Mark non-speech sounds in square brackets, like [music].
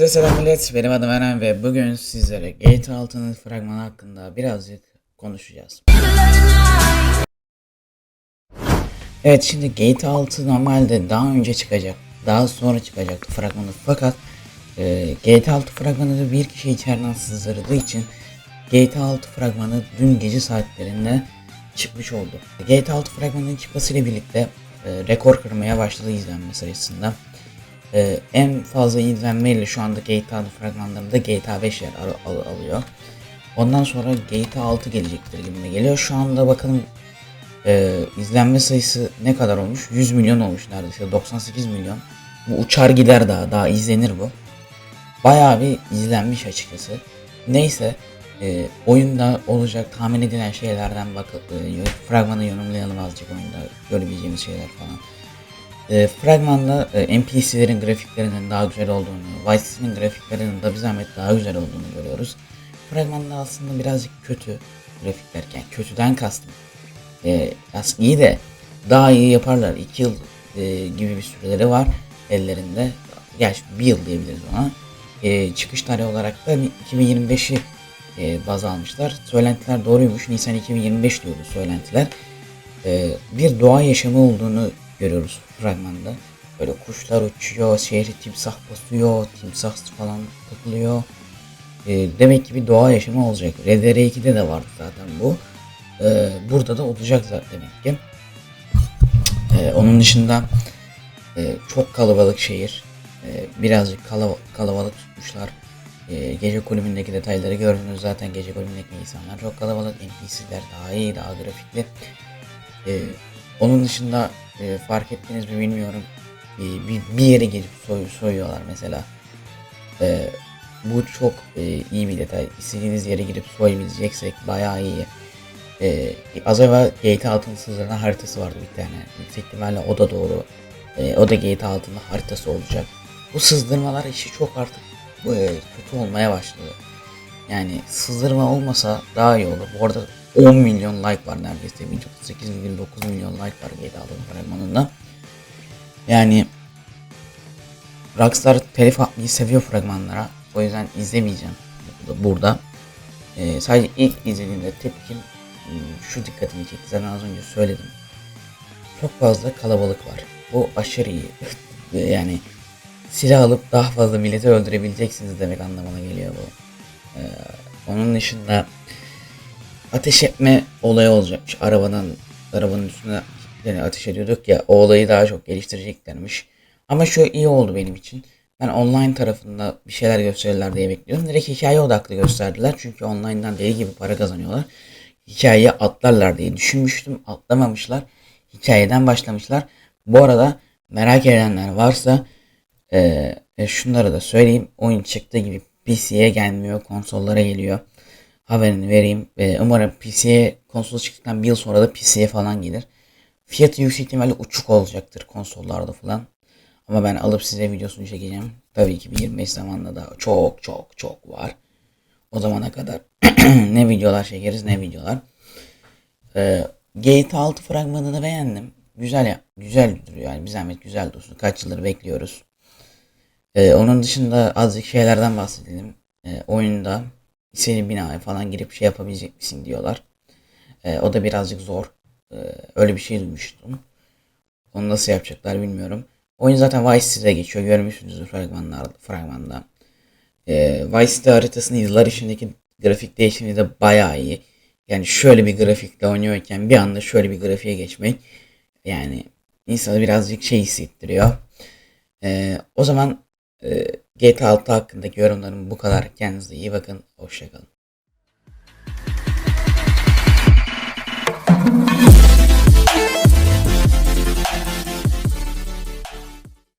Hepinize selam millet. Benim adım Eren ve bugün sizlere GTA 6'nın fragmanı hakkında birazcık konuşacağız. Evet şimdi GTA 6 normalde daha önce çıkacak, daha sonra çıkacaktı fragmanı fakat e, GTA 6 fragmanı bir kişi içeriden sızdırdığı için GTA 6 fragmanı dün gece saatlerinde çıkmış oldu. GTA 6 fragmanının çıkmasıyla birlikte e, rekor kırmaya başladı izlenme sayısında. Ee, en fazla izlenmeyle şu anda GTA fragmanlarında GTA 5 yer al- al- alıyor. Ondan sonra GTA 6 gelecektir gibi geliyor. Şu anda bakalım e, izlenme sayısı ne kadar olmuş? 100 milyon olmuş neredeyse 98 milyon. Bu uçar gider daha daha izlenir bu. Bayağı bir izlenmiş açıkçası. Neyse e, oyunda olacak tahmin edilen şeylerden bak e, fragmanı yorumlayalım azıcık oyunda görebileceğimiz şeyler falan. E, fragmanda e, NPC'lerin grafiklerinin daha güzel olduğunu, Vice City'nin grafiklerinin de bir zahmet daha güzel olduğunu görüyoruz. Fragmanda aslında birazcık kötü grafikler, yani kötüden kastım. E, aslında iyi de daha iyi yaparlar. 2 yıl e, gibi bir süreleri var ellerinde. Gerçi bir yıl diyebiliriz ona. E, çıkış tarihi olarak da 2025'i e, baz almışlar. Söylentiler doğruymuş. Nisan 2025 diyordu söylentiler. E, bir doğa yaşamı olduğunu görüyoruz fragmanda. Böyle kuşlar uçuyor, şehri timsah basıyor, timsah falan takılıyor. E, demek ki bir doğa yaşamı olacak. Red Dead 2'de de vardı zaten bu. E, burada da olacak zaten demek ki. E, onun dışında e, çok kalabalık şehir. E, birazcık kala- kalabalık tutmuşlar. E, gece kulübündeki detayları gördünüz zaten gece kulübündeki insanlar çok kalabalık. NPC'ler daha iyi, daha grafikli. E, onun dışında e, fark ettiniz mi bilmiyorum. Bir, bir, bir yere gelip soy, soyuyorlar mesela. E, bu çok e, iyi bir detay. İstediğiniz yere girip soyabileceksek bayağı iyi. E, az evvel GTA 6'nın sızlanan haritası vardı bir tane. Yüksek o da doğru. E, o da GTA 6'nın haritası olacak. Bu sızdırmalar işi çok artık e, kötü olmaya başladı. Yani sızdırma olmasa daha iyi olur. Bu arada 10 milyon like var neredeyse. 8,9 milyon like var GTA'nın fragmanında. Yani Rockstar telif atmayı seviyor fragmanlara. O yüzden izlemeyeceğim burada. Ee, sadece ilk izlediğimde tepkim hmm, şu dikkatimi çekti. Zaten az önce söyledim. Çok fazla kalabalık var. Bu aşırı iyi. [laughs] yani silah alıp daha fazla milleti öldürebileceksiniz demek anlamına geliyor bu. Ee, onun dışında ateş etme olayı olacakmış. Arabanın arabanın üstüne yani ateş ediyorduk ya o olayı daha çok geliştireceklermiş. Ama şu iyi oldu benim için. Ben online tarafında bir şeyler gösterirler diye bekliyordum. Direkt hikaye odaklı gösterdiler. Çünkü online'dan deli gibi para kazanıyorlar. Hikayeye atlarlar diye düşünmüştüm. Atlamamışlar. Hikayeden başlamışlar. Bu arada merak edenler varsa e, şunları da söyleyeyim. Oyun çıktığı gibi PC'ye gelmiyor. Konsollara geliyor haberini vereyim. Ee, umarım PC'ye konsol çıktıktan bir yıl sonra da PC'ye falan gelir. Fiyatı yüksek ihtimalle uçuk olacaktır konsollarda falan. Ama ben alıp size videosunu çekeceğim. Tabii ki bir 25 zamanla da çok çok çok var. O zamana kadar [clears throat] ne videolar çekeriz ne videolar. Ee, GTA 6 fragmanını beğendim. Güzel ya, güzel duruyor yani bir zahmet güzel dursun. Kaç yıldır bekliyoruz. Ee, onun dışında azıcık şeylerden bahsedelim. Ee, oyunda istediğin binaya falan girip şey yapabilecek misin diyorlar. Ee, o da birazcık zor. Ee, öyle bir şey duymuştum. Onu nasıl yapacaklar bilmiyorum. Oyun zaten Vice City'de geçiyor. Görmüşsünüzdür fragmanlar, fragmanda. Ee, Vice City haritasının yıllar içindeki grafik değişimi de bayağı iyi. Yani şöyle bir grafikle oynuyorken bir anda şöyle bir grafiğe geçmek yani insanı birazcık şey hissettiriyor. Ee, o zaman e, GTA 6 hakkındaki yorumlarım bu kadar. Kendinize iyi bakın. Hoşçakalın.